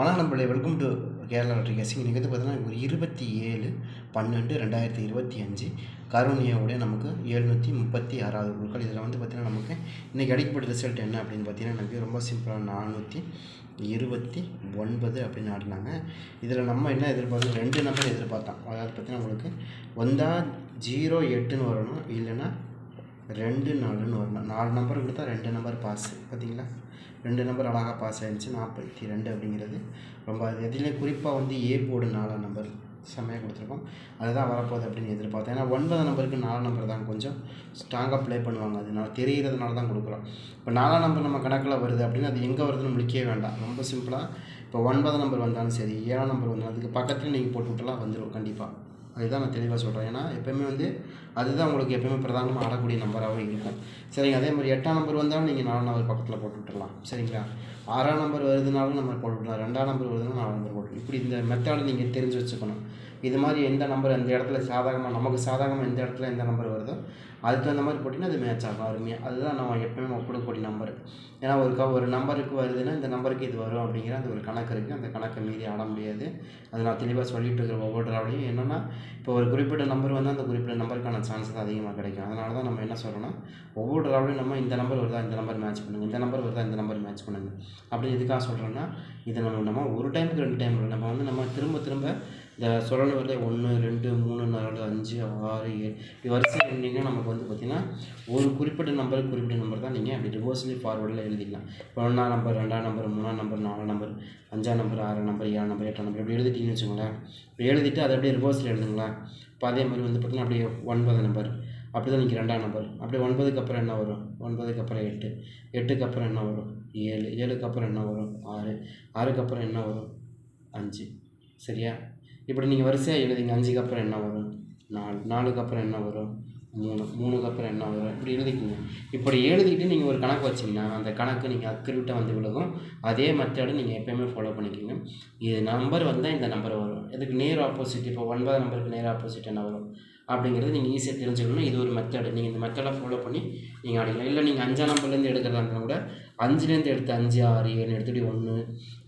வணக்கம் நம்பளே welcome to Kerala lottery கேசிங் இன்றைக்கி வந்து பார்த்தீங்கன்னா ஒரு இருபத்தி ஏழு பன்னெண்டு ரெண்டாயிரத்தி இருபத்தி அஞ்சு கருணியாவுடைய நமக்கு எழுநூற்றி முப்பத்தி ஆறாவது குழுக்கள் இதில் வந்து பார்த்திங்கன்னா நமக்கு இன்றைக்கி அடிக்கப்பட்ட ரிசல்ட் என்ன அப்படின்னு பார்த்தீங்கன்னா எனக்கு ரொம்ப சிம்பிளாக நானூற்றி இருபத்தி ஒன்பது அப்படின்னு ஆடினாங்க இதில் நம்ம என்ன எதிர்பார்த்தோம்? ரெண்டு நம்பர் எதிர்பார்த்தோம். அதாவது பார்த்திங்கன்னா உங்களுக்கு வந்தால் ஜீரோ எட்டுன்னு வரணும் இல்லைன்னா ரெண்டு நாலுன்னு வரணும் நாலு நம்பர் கொடுத்தா ரெண்டு நம்பர் பாஸ் பார்த்தீங்களா ரெண்டு நம்பர் அழகாக பாஸ் ஆகிடுச்சு நாற்பத்தி ரெண்டு அப்படிங்கிறது. ரொம்ப அது எதுலேயும் குறிப்பாக வந்து ஏ போர்டு நாலாம் நம்பர் செம்மையாக கொடுத்துருக்கோம். அதுதான் வரப்போகுது அப்படின்னு எதிர்பார்த்தேன். ஏன்னா ஒன்பது நம்பருக்கு நாலாம் நம்பர் தான் கொஞ்சம் ஸ்ட்ராங்காக ப்ளே பண்ணுவாங்க. அதனால தெரிகிறதுனால தான் கொடுக்குறோம். இப்போ நாலாம் நம்பர் நம்ம கணக்கில் வருது அப்படின்னு அது எங்கே வருதுன்னு முழிக்கவே வேண்டாம். ரொம்ப சிம்பிளாக இப்போ ஒன்பது நம்பர் வந்தாலும் சரி ஏழாம் நம்பர் வந்தாலும் அதுக்கு பக்கத்தில் நீங்கள் போட்டு விட்டலாம் வந்துடும் கண்டிப்பாக அதுதான் நான் தெளிவாக சொல்கிறேன் ஏன்னா எப்போயுமே வந்து அதுதான் உங்களுக்கு எப்போயுமே பிரதானமாக ஆடக்கூடிய நம்பராகவும் இருக்கும். சரிங்க அதே மாதிரி எட்டாம் நம்பர் வந்தாலும் நீங்கள் நாலாம் நம்பர் பக்கத்தில் போட்டு விட்டுறலாம். சரிங்களா? ஆறாம் நம்பர் வருதுனாலும் நம்ம போட்டு விடலாம் ரெண்டாம் நம்பர் வருதுனாலும் நாலாம் நம்பர் போட்டு இப்படி இந்த மெத்தடை நீங்கள் தெரிஞ்சு வச்சுக்கணும். இது மாதிரி எந்த நம்பர் எந்த இடத்துல சாதகமாக நமக்கு சாதகமாக எந்த இடத்துல எந்த நம்பர் வருதோ அதுக்கு தகுந்த மாதிரி போட்டிங்கன்னா அது மேட்ச் ஆகும். அருமையாக அதுதான் நம்ம எப்போயுமே ஒப்பிடக்கூடிய நம்பர் ஏன்னா ஒரு க ஒரு நம்பருக்கு வருதுன்னா இந்த நம்பருக்கு இது வரும் அப்படிங்கிற அந்த ஒரு கணக்கு இருக்குது அந்த கணக்கை மீறி ஆட முடியாது. அது நான் தெளிவாக சொல்லிட்டு இருக்கிற ஒவ்வொரு தடவையும் என்னென்னா இப்போ ஒரு குறிப்பிட்ட நம்பர் வந்து அந்த குறிப்பிட்ட நம்பருக்கான சான்சஸ் அதிகமாக கிடைக்கும். அதனால தான் நம்ம என்ன சொல்கிறோன்னா ஒவ்வொரு தடவையும் நம்ம இந்த நம்பர் வருதா இந்த நம்பர் மேட்ச் பண்ணுங்க. இந்த நம்பர் வருதா இந்த நம்பர் மேட்ச் பண்ணுங்க. அப்படி எதுக்காக சொல்கிறோன்னா இதை நம்ம நம்ம ஒரு டைமுக்கு ரெண்டு டைம் நம்ம வந்து நம்ம திரும்ப திரும்ப இந்த சொல்லணும் வரல ஒன்று ரெண்டு மூணு நாலு அஞ்சு ஆறு ஏழு. இப்படி வரிசை நமக்கு வந்து பார்த்திங்கன்னா ஒரு குறிப்பிட்ட நம்பர் குறிப்பிட்ட நம்பர் தான் நீங்கள் அப்படி ரிவர்ஸ்லி ஃபார்வர்டில் எழுதிக்கலாம் இப்போ ஒன்றாம் நம்பர் ரெண்டாம் நம்பர் மூணாம் நம்பர் நாலாம் நம்பர் அஞ்சாம் நம்பர் ஆறாம் நம்பர் ஏழாம் நம்பர் எட்டாம் நம்பர் இப்படி எழுதிட்டீங்கன்னு வச்சுக்கோங்களேன். இப்போ எழுதிட்டு அதை அப்படியே ரிவர்ஸில் எழுதுங்களேன். இப்போ அதே மாதிரி வந்து பார்த்திங்கன்னா அப்படியே ஒன்பது நம்பர் அப்படி தான் நீங்கள் ரெண்டாம் நம்பர் அப்படியே ஒன்பதுக்கு அப்புறம் என்ன வரும்? ஒன்பதுக்கு அப்புறம் எட்டு. எட்டுக்கு அப்புறம் என்ன வரும்? ஏழு. ஏழுக்கு அப்புறம் என்ன வரும்? ஆறு. ஆறுக்கு அப்புறம் என்ன வரும்? அஞ்சு. சரியா? இப்படி நீங்கள் வரிசையாக எழுதிங்க. அஞ்சுக்கு அப்புறம் என்ன வரும்? நாலு. நாலுக்கு அப்புறம் என்ன வரும்? மூணு. மூணுக்கு அப்புறம் என்ன வரும்? இப்படி எழுதிக்கிங்க. இப்படி எழுதிக்கிட்டு நீங்கள் ஒரு கணக்கு வச்சிங்கன்னா அந்த கணக்கு நீங்கள் அக்யூரேட்டாக வந்து விழுகும். அதே மெத்தடு நீங்கள் எப்போயுமே ஃபாலோ பண்ணிக்கிங்க. இது நம்பர் வந்தால் இந்த நம்பர் வரும். இதுக்கு நேர் ஆப்போசிட் இப்போ ஒன்பது நம்பருக்கு நேர் ஆப்போசிட் என்ன வரும்? அப்படிங்கிறது நீங்கள் ஈஸியாக தெரிஞ்சுக்கணும் இது ஒரு மெத்தடு. நீங்கள் இந்த மெத்தடை ஃபாலோ பண்ணி நீங்கள் அடிக்கலாம். இல்லை நீங்கள் அஞ்சாம் நம்பர்லேருந்து எடுக்கிறதா இருந்தால் கூட அஞ்சுலேருந்து எடுத்து அஞ்சு ஆறு ஏழு எடுத்துகிட்டு ஒன்று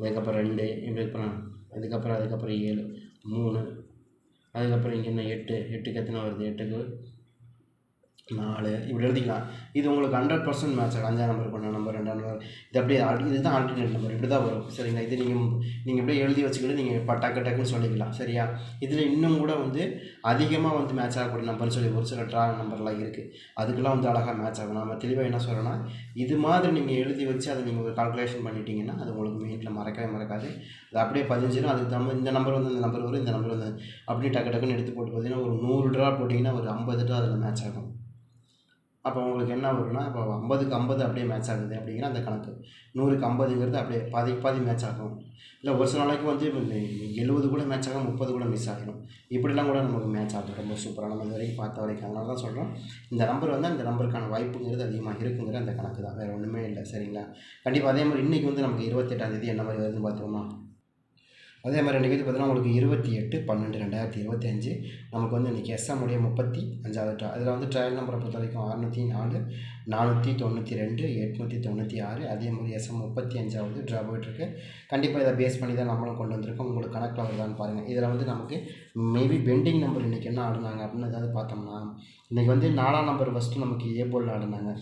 அதுக்கப்புறம் ரெண்டு இப்படி அப்புறம் அதுக்கப்புறம் அதுக்கப்புறம் ஏழு. மூணு அதுக்கப்புறம் இங்கே என்ன எட்டு எட்டுக்கு எத்தனை வருது? எட்டுக்கு நாலு. இப்படி எழுதிக்கலாம். இது உங்களுக்கு ஹண்ட்ரட் பர்சன்ட் மேட்ச் ஆகும். அஞ்சாம் நம்பர் பண்ண நம்பர் ரெண்டாம் நம்பர் இது அப்படியே இதுதான் ஆல்டர்னேட் நம்பர் இப்படி தான் வரும். சரிங்களா? இது நீங்கள் நீங்கள் இப்படியே எழுதி வச்சுக்கிட்டு நீங்கள் இப்போ டக்கு டக்குன்னு சொல்லிக்கலாம். சரியா? இதில் இன்னும் கூட வந்து அதிகமாக வந்து மேட்ச் ஆகக்கூடிய நம்பர்னு சொல்லி ஒரு சில ட்ரா நம்பர்லாம் இருக்குது அதுக்கெல்லாம் வந்து அழகாக மேட்ச் ஆகும். நம்ம தெளிவாக என்ன சொல்கிறோன்னா இது மாதிரி நீங்கள் எழுதி வச்சு அதை நீங்கள் ஒரு கால்குலேஷன் பண்ணிட்டீங்கன்னா அது உங்களுக்கு மெயினில் மறக்கவே மறக்காது. அது அப்படியே பதிஞ்சிடும் அதுக்கு தகுந்த இந்த நம்பர் வந்து இந்த நம்பர் வரும். இந்த நம்பர் வந்து அப்படியே டக்கு டக்குன்னு எடுத்து போட்டு பார்த்தீங்கன்னா ஒரு நூறு ட்ரா போட்டிங்கன்னா ஒரு ஐம்பது ட்ரா அதில் மேட்ச் ஆகும். அப்போ உங்களுக்கு என்ன வரும்னா இப்போ ஐம்பதுக்கு ஐம்பது அப்படியே மேட்ச் ஆகுது அப்படிங்கிற அந்த கணக்கு. நூறுக்கு ஐம்பதுங்கிறது அப்படியே பாதி பாதி மேட்ச் ஆகும். இல்லை ஒரு சில நாளைக்கு வந்து எழுபது கூட மேட்ச் ஆகும் முப்பது கூட மிஸ் ஆகிடும். இப்படிலாம் கூட நமக்கு மேட்ச் ஆகும் ரொம்ப சூப்பராக நம்ம இது வரைக்கும் பார்த்த வரைக்கும். அதனால தான் சொல்கிறோம் இந்த நம்பர் வந்து அந்த நம்பருக்கான வாய்ப்புங்கிறது அதிகமாக இருக்குங்கிற அந்த கணக்கு தான். வேறு ஒன்றுமே இல்லை. சரிங்களா? கண்டிப்பாக அதே மாதிரி இன்றைக்கி வந்து நமக்கு இருபத்தெட்டாம் தேதி என்ன மாதிரி வருதுன்னு பார்த்தோமா அதே மாதிரி இன்றைக்கி வந்து பார்த்தீங்கன்னா உங்களுக்கு இருபத்தி எட்டு பன்னெண்டு ரெண்டாயிரத்தி இருபத்தி அஞ்சு நமக்கு வந்து இன்றைக்கி எஸ்எம் உடைய முப்பத்தி அஞ்சாவது ட்ரா இதில் வந்து ட்ரையல் நம்பரை பொறுத்த வரைக்கும் அறுநூற்றி நாலு நானூற்றி தொண்ணூற்றி ரெண்டு எட்நூற்றி தொண்ணூற்றி ஆறு அதே மாதிரி எஸ்எம் முப்பத்தி அஞ்சாவது ட்ரா போயிட்டுருக்கு. கண்டிப்பாக இதை பேஸ் பண்ணி தான் நம்மளும் கொண்டு வந்திருக்கோம். உங்களுக்கு கணக்கில் வருதான்னு பாருங்கள் இதில் வந்து நமக்கு மேபி பெண்டிங் நம்பர் இன்றைக்கி என்ன ஆடினாங்க அப்படின்னு ஏதாவது பார்த்தோம்னா இன்றைக்கி வந்து நாலாம் நம்பர் ஃபஸ்ட்டு நமக்கு ஏ போர்டில் ஆடினாங்க.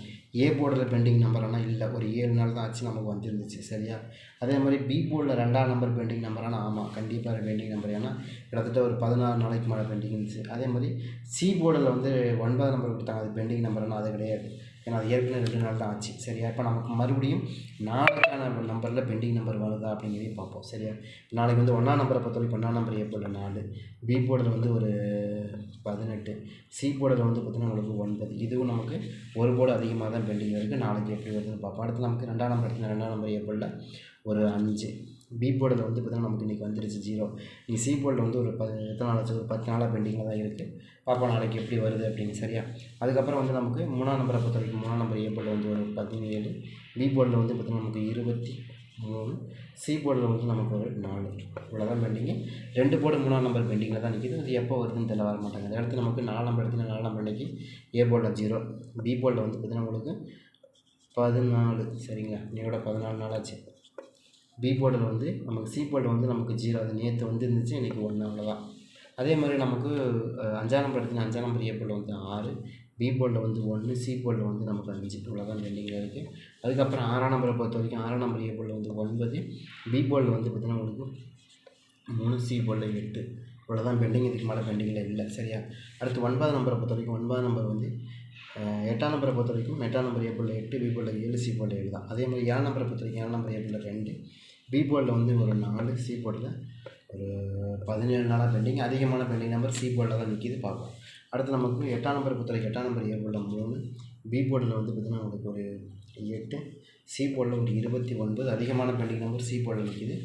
ஏ போர்டில் பெண்டிங் நம்பர் ஆனால் இல்லை. ஒரு ஏழு நாள் தான் ஆச்சு நமக்கு வந்துருந்துச்சு சரியா? அதே மாதிரி பி போர்டில் ரெண்டாம் நம்பர் பெண்டிங் நம்பரானால் ஆமாம் கண்டிப்பாக பெண்டிங் நம்பர் ஏன்னா கிட்டத்தட்ட ஒரு பதினாறு நாளைக்கு மேலே பெண்டிங் இருந்துச்சு. அதே மாதிரி சி போர்டில் வந்து ஒன்பது நம்பர் கொடுத்தாங்க. அது பெண்டிங் நம்பர்னால் அது கிடையாது. ஏன்னா அது ஏற்கனவே ரெண்டு நாள் தான் ஆச்சு. சரியா? இப்போ நமக்கு மறுபடியும் நாளைக்கான நம்பரில் பெண்டிங் நம்பர் வருதா அப்படிங்கிறதையும் பார்ப்போம். சரியா? நாளைக்கு வந்து ஒன்றாம் நம்பரை பொறுத்த வரைக்கும் ஒன்றாம் நம்பர் ஏப்ரல் நாலு. பி போர்டில் வந்து ஒரு பதினெட்டு. சி போர்டில் வந்து பார்த்திங்கன்னா உங்களுக்கு ஒன்பது. இதுவும் நமக்கு ஒரு போர்டு அதிகமாக தான் பெண்டிங் இருக்குது நாளைக்கு எப்படி வருதுன்னு பார்ப்போம். அடுத்து நமக்கு ரெண்டாம் நம்பர் எடுத்து ரெண்டாம் நம்பர் ஏப்ரலில் ஒரு அஞ்சு. பி போர்டில் வந்து பார்த்திங்கன்னா நமக்கு இன்றைக்கி வந்துருச்சு ஜீரோ நீங்கள் சி போர்டில் வந்து ஒரு பத்து எத்தனை நாள் ஆச்சு? ஒரு பத்து நாளாக பெண்டிங்கில் தான் இருக்குது பார்ப்போம் நாளைக்கு எப்படி வருது அப்படின்னு சரியா? அதுக்கப்புறம் வந்து நமக்கு மூணாம் நம்பரை பொறுத்த வரைக்கும் மூணாம் நம்பர் ஏ போர்டில் வந்து ஒரு பதினேழு. பி போர்டில் வந்து பார்த்திங்கன்னா நமக்கு இருபத்தி மூணு. சி போர்டில் வந்து நமக்கு ஒரு நாலு. இவ்வளோதான் பெண்டிங்கு ரெண்டு போர்டு மூணாம் நம்பர் பெண்டிங்கில் தான் நிற்கிது அது எப்போ வருதுன்னு தெரியல வர மாட்டாங்க. அந்த இடத்துல நமக்கு நாலு நம்பர் எடுத்தீங்கன்னா நாலு நம்பர் இன்றைக்கி ஏ போர்டில் ஜீரோ பி போர்டில் வந்து பார்த்திங்கன்னா உங்களுக்கு பதினாலு. சரிங்களா? இன்னையோட பதினாலு நாள் ஆச்சு பி போர்டில் வந்து நமக்கு சி போர்டில் வந்து நமக்கு ஜீரோ அது நேற்று வந்து இருந்துச்சு இன்றைக்கி ஒன்று அவ்வளோதான் அதே மாதிரி நமக்கு அஞ்சாம் நம்பர் எடுத்தீங்கன்னா அஞ்சாம் நம்பர் ஏ போர்டில் வந்து ஆறு பி போர்டில் வந்து ஒன்று சி போர்டில் வந்து நமக்கு அஞ்சு. இவ்வளோதான் பெண்டிங்கில் இருக்குது அதுக்கப்புறம் ஆறாம் நம்பரை பொறுத்த வரைக்கும் ஆறாம் நம்பர் ஏ போர்டில் வந்து ஒன்பது பி போர்டில் வந்து பார்த்திங்கன்னா உங்களுக்கு மூணு சி போர்டில் எட்டு. இவ்வளோதான் பெண்டிங் இதுக்கு மேலே பெண்டிங்கில் இல்லை சரியா? அடுத்து ஒன்பதாம் நம்பரை பொறுத்த வரைக்கும் ஒன்பதாம் நம்பர் வந்து எட்டாம் நம்பரை பொறுத்த வரைக்கும் எட்டாம் நம்பர் ஏ போர்டில் எட்டு பி போர்டில் ஏழு சி போர்டில் ஏழு தான். அதே மாதிரி ஏழாம் நம்பரை பொறுத்த வரைக்கும் ஏழாம் நம்பர் ஏ போர்டில் ரெண்டு பி போர்டில் வந்து ஒரு நாலு சி போர்டில் ஒரு பதினேழு நாளாக பெண்டிங் அதிகமான பெண்டிங் நம்பர் சி போர்டில் தான் நிற்கிது பார்ப்போம். அடுத்து நமக்கு எட்டாம் நம்பர் பொறுத்த எட்டாம் நம்பர் ஏ போர்டில் மூணு பி போர்டில் வந்து பார்த்திங்கன்னா உங்களுக்கு ஒரு எட்டு சி போர்டில் ஒரு இருபத்தி ஒன்பது அதிகமான பெண்டிங் நம்பர் சி போர்டில் நிற்கிது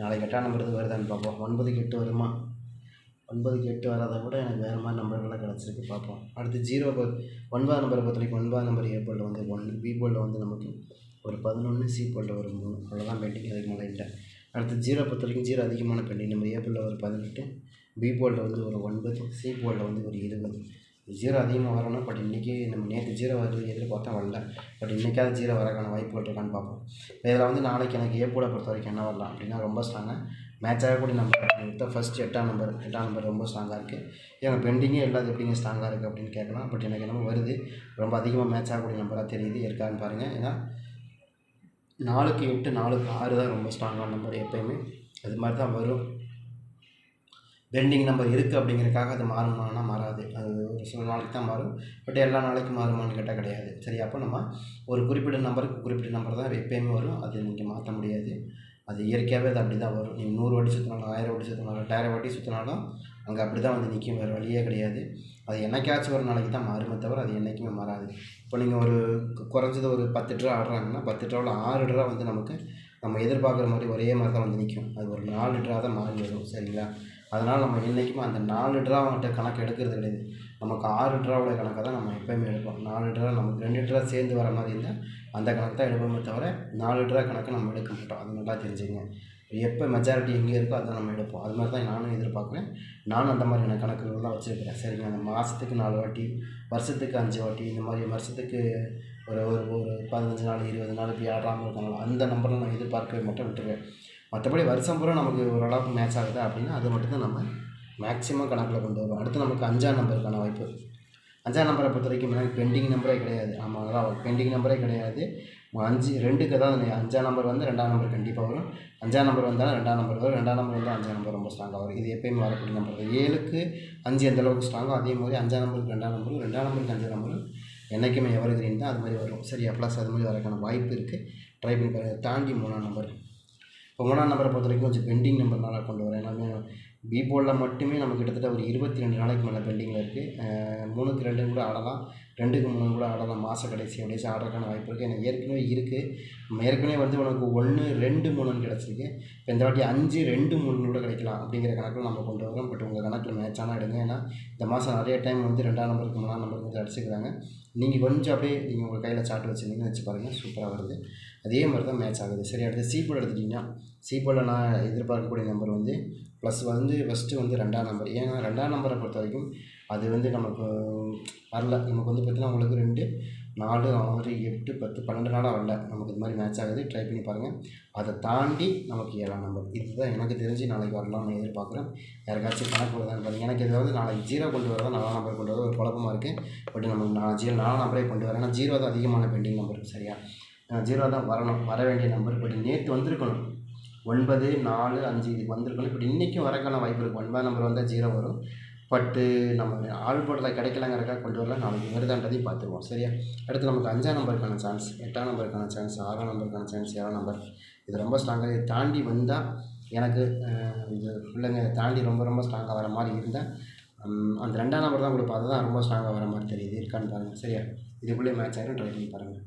நாளைக்கு எட்டாம் நம்பர் வருதான்னு பார்ப்போம். ஒன்பதுக்கு எட்டு வருமா? ஒன்பதுக்கு எட்டு வராதை கூட எனக்கு வேறு மாதிரி நம்பர்கள்லாம் கிடச்சிருக்கு பார்ப்போம். அடுத்து ஜீரோ ஒன்பதாம் நம்பரை பொறுத்த வரைக்கும் ஒன்பதாம் நம்பர் ஏ போர்டில் வந்து ஒன் பி போர்டில் வந்து நமக்கு ஒரு பதினொன்று சி போல்ட்டு ஒரு மூணு அவ்வளோதான் பெண்டிங் அதுக்கு மேலே இல்லை. அடுத்து ஜீரோ பொறுத்த வரைக்கும் ஜீரோ அதிகமான பெண்டிங். நம்ம ஏ ஒரு பதினெட்டு பி போர்டில் வந்து ஒரு ஒன்பது சி போர்டில் வந்து ஒரு இருபது. ஜீரோ அதிகமாக வரணும் பட் இன்றைக்கி நம்ம நேற்று ஜீரோ வருது எதிர்பார்த்தா வரல. பட் இன்றைக்காவது ஜீரோ வரக்கான வாய்ப்புகள் இருக்கான்னு பார்ப்போம். இப்போ இதில் வந்து நாளைக்கு எனக்கு ஏ போர்டை பொறுத்த வரைக்கும் என்ன வரலாம் அப்படின்னா ரொம்ப ஸ்ட்ராங்காக மேட்ச் ஆகக்கூடிய நம்பர் எடுத்தால் ஃபஸ்ட் எட்டாம் நம்பர் எட்டாம் நம்பர் ரொம்ப ஸ்ட்ராங்காக இருக்குது ஏன்னா பெண்டிங்கே இல்லாத எப்படிங்க ஸ்ட்ராங்காக இருக்குது அப்படின்னு கேட்கலாம். பட் எனக்கு என்னமோ வருது. ரொம்ப அதிகமாக மேட்ச் ஆகக்கூடிய நம்பராக தெரியுது. இருக்கான்னு பாருங்கள் ஏன்னா நாலுக்கு எட்டு நாலுக்கு ஆறு தான் ரொம்ப ஸ்ட்ராங்கான நம்பர் எப்போயுமே. அது மாதிரி தான் வரும். பெண்டிங் நம்பர் இருக்குது அப்படிங்கிறக்காக அது மாறுமானா மாறாது. அது ஒரு சில நாளைக்கு தான் மாறும். பட் எல்லா நாளைக்கும் மாறுமான்னு கேட்டால் கிடையாது. சரி அப்போ நம்ம ஒரு குறிப்பிட்ட நம்பருக்கு குறிப்பிட்ட நம்பர் தான் எப்பயுமே வரும். அது நீங்கள் மாற்ற முடியாது. அது இயற்கையாகவே அது அப்படி தான் வரும். நீங்கள் நூறு வாட்டி சுற்றினாலும் ஆயிரம் வாட்டி சுற்றினாலும் ரெண்டாயிரம் வாட்டி சுற்றினாலும் அங்கே அப்படி தான் வந்து நிற்கும் வேறு வழியே கிடையாது. அது என்னைக்காச்சும் ஒரு நாளைக்கு தான் மாறுமே தவிர அது என்றைக்குமே மாறாது. இப்போ நீங்கள் ஒரு குறைஞ்சது ஒரு பத்து ட்ரா ஆடுறாங்கன்னா பத்து ட்ராவில் ஆறு ட்ரா வந்து நமக்கு நம்ம எதிர்பார்க்குற மாதிரி ஒரே மாதிரி தான் வந்து நிற்கும் அது ஒரு நாலு ட்ரா தான் மாறி வரும் சரிங்களா? அதனால் நம்ம என்றைக்குமே அந்த நாலு ட்ரா வந்துட்டு கணக்கு எடுக்கிறது கிடையாது. நமக்கு ஆறு ட்ராவோட கணக்கை தான் நம்ம எப்போயுமே எடுப்போம். நாலு ட்ரா நமக்கு ரெண்டு ட்ரா சேர்ந்து வர மாதிரி இருந்தால் அந்த கணக்கு தான் எடுப்போமே தவிர நாலு ட்ரா கணக்கு நம்ம எடுக்க மாட்டோம். அது நல்லா தெரிஞ்சுங்க. எப்போ மெஜாரிட்டி எங்கே இருக்கோ அதை நம்ம எடுப்போம். அது மாதிரி தான் நானும் எதிர்பார்க்குறேன். நானும் அந்த மாதிரியான கணக்குகள் தான் வச்சுருக்கிறேன். சரிங்க அந்த மாதத்துக்கு நாலு வாட்டி வருஷத்துக்கு அஞ்சு வாட்டி இந்த மாதிரி வருஷத்துக்கு ஒரு ஒரு ஒரு பதினஞ்சு நாள் இருபது நாள் இப்படி ஆடாமல் இருக்காங்களோ அந்த நம்பரில் நான் எதிர்பார்க்கவே மட்டும் விட்டுருவேன். மற்றபடி வருஷம் பூரா நமக்கு ஓரளவுக்கு மேட்ச் ஆகுது அப்படின்னா அது மட்டும் தான் நம்ம மேக்ஸிமம் கணக்கில் கொண்டு வருவோம். அடுத்து நமக்கு அஞ்சாம் நம்பருக்கான வாய்ப்பு அஞ்சாம் நம்பரை பொறுத்த வரைக்கும் எனக்கு பெண்டிங் நம்பரே கிடையாது. ஆமாங்களா அதான் பெண்டிங் நம்பரே கிடையாது. அஞ்சு ரெண்டுக்கு தான் அஞ்சாம் நம்பர் வந்து ரெண்டாம் நம்பர் கண்டிப்பாக வரும். அஞ்சாம் நம்பர் வந்தாலும் ரெண்டாம் நம்பர் வரும். ரெண்டாம் நம்பர் வந்து அஞ்சாம் நம்பர் ரொம்ப ஸ்ட்ராங்காக வரும். இது எப்பயுமே வரக்கூடிய நம்பர் ஏழுக்கு அஞ்சு எந்த அளவுக்கு ஸ்ட்ராங்கோ அதே மாதிரி அஞ்சாம் நம்பருக்கு ரெண்டாம் நம்பரும் ரெண்டாம் நம்பருக்கு அஞ்சாம் நம்பரும் என்றைக்குமே எவர் கிரீன் தான். அது மாதிரி வரும். சரியா ப்ளஸ் அது மாதிரி வரக்கான வாய்ப்பு இருக்குது ட்ரை பண்ணி பாருங்கள் தாண்டி மூணாம் நம்பர் இப்போ மூணாம் நம்பரை பொறுத்த வரைக்கும் கொஞ்சம் பெண்டிங் நம்பர் நாளாக கொண்டு வரேன். எல்லாமே பி மட்டுமே நம்ம கிட்டத்தட்ட ஒரு இருபத்தி ரெண்டு நாளைக்கு மேலே பெண்டிங்கில் இருக்குது மூணுக்கு ரெண்டு கூட ஆடலாம். ரெண்டுக்கு மூணு கூட ஆடலாம். மாத கடைசி அப்படியே ஆடுறதுக்கான வாய்ப்பு இருக்குது எனக்கு ஏற்கனவே இருக்குது நம்ம ஏற்கனவே வந்து உனக்கு ஒன்று ரெண்டு மூணுன்னு கிடச்சிருக்கு. இப்போ இந்த வாட்டி அஞ்சு ரெண்டு மூணு கூட கிடைக்கலாம் அப்படிங்கிற கணக்கில் நம்ம கொண்டு வரோம். பட் உங்கள் கணக்கில் மேட்சான எடுங்க. ஏன்னா இந்த மாதம் நிறைய டைம் வந்து ரெண்டாம் நம்பருக்கு மூணாம் நம்பருக்கு வந்து அடிச்சுக்கிறாங்க. நீங்கள் கொஞ்சம் அப்படியே நீங்கள் உங்கள் கையில் சாட்டு வச்சுருந்தீங்கன்னு வச்சு பாருங்கள் சூப்பராக வருது. அதே மாதிரி தான் மேட்ச் ஆகுது. சரி அடுத்து சீபோல் எடுத்துட்டிங்கன்னா சி நான் எதிர்பார்க்கக்கூடிய நம்பர் வந்து ப்ளஸ் வந்து ஃபஸ்ட்டு வந்து ரெண்டாம் நம்பர் ஏன்னா ரெண்டாம் நம்பரை பொறுத்த வரைக்கும் அது வந்து நமக்கு வரல. நமக்கு வந்து பார்த்திங்கன்னா உங்களுக்கு ரெண்டு நாலு ஆறு எட்டு பத்து பன்னெண்டு நாளாக வரல. நமக்கு இது மாதிரி மேட்ச் ஆகுது. ட்ரை பண்ணி பாருங்கள் அதை தாண்டி நமக்கு ஏழாம் நம்பர் இதுதான் எனக்கு தெரிஞ்சு நாளைக்கு வரலாம்னு எதிர்பார்க்குறேன். யாருக்காச்சும் கணக்கு வருதான்னு பாருங்கள் எனக்கு இது வந்து நாளைக்கு ஜீரோ கொண்டு வரதா நாலாம் நம்பர் கொண்டு வர ஒரு குழப்பமாக இருக்குது பட் நமக்கு நான் ஜீரோ நாலாம் நம்பரே கொண்டு வரேன். ஏன்னா ஜீரோ தான் அதிகமான பெண்டிங் நம்பர் சரியா? ஜீரோ தான் வரணும். வர வேண்டிய நம்பர் பட் நேற்று வந்திருக்கணும். ஒன்பது நாலு அஞ்சு இதுக்கு வந்திருக்கணும். இப்படி இன்றைக்கும் வரக்கான வாய்ப்பு இருக்குது ஒன்பது நம்பர் வந்தால் ஜீரோ வரும். பட்டு நம்ம ஆள் போட்டதில் கிடைக்கலங்கிறக்கா கொண்டு வரல. நாளைக்கு வருதான்றதையும் பார்த்துருவோம். சரியா? அடுத்து நமக்கு அஞ்சாம் நம்பருக்கான சான்ஸ் எட்டாம் நம்பருக்கான சான்ஸ் ஆறாம் நம்பருக்கான சான்ஸ் ஏழாம் நம்பர் இது ரொம்ப ஸ்ட்ராங்காக இதை தாண்டி வந்தால் எனக்கு இது பிள்ளைங்க இதை தாண்டி ரொம்ப ரொம்ப ஸ்ட்ராங்காக வர மாதிரி இருந்தால் அந்த ரெண்டாம் நம்பர் தான் கொடுப்போம் அதுதான் ரொம்ப ஸ்ட்ராங்காக வர மாதிரி தெரியுது. இருக்கான்னு பாருங்கள் சரியா? இதுக்குள்ளே மேட்ச் ஆகிடும் ட்ரை பண்ணி பாருங்கள்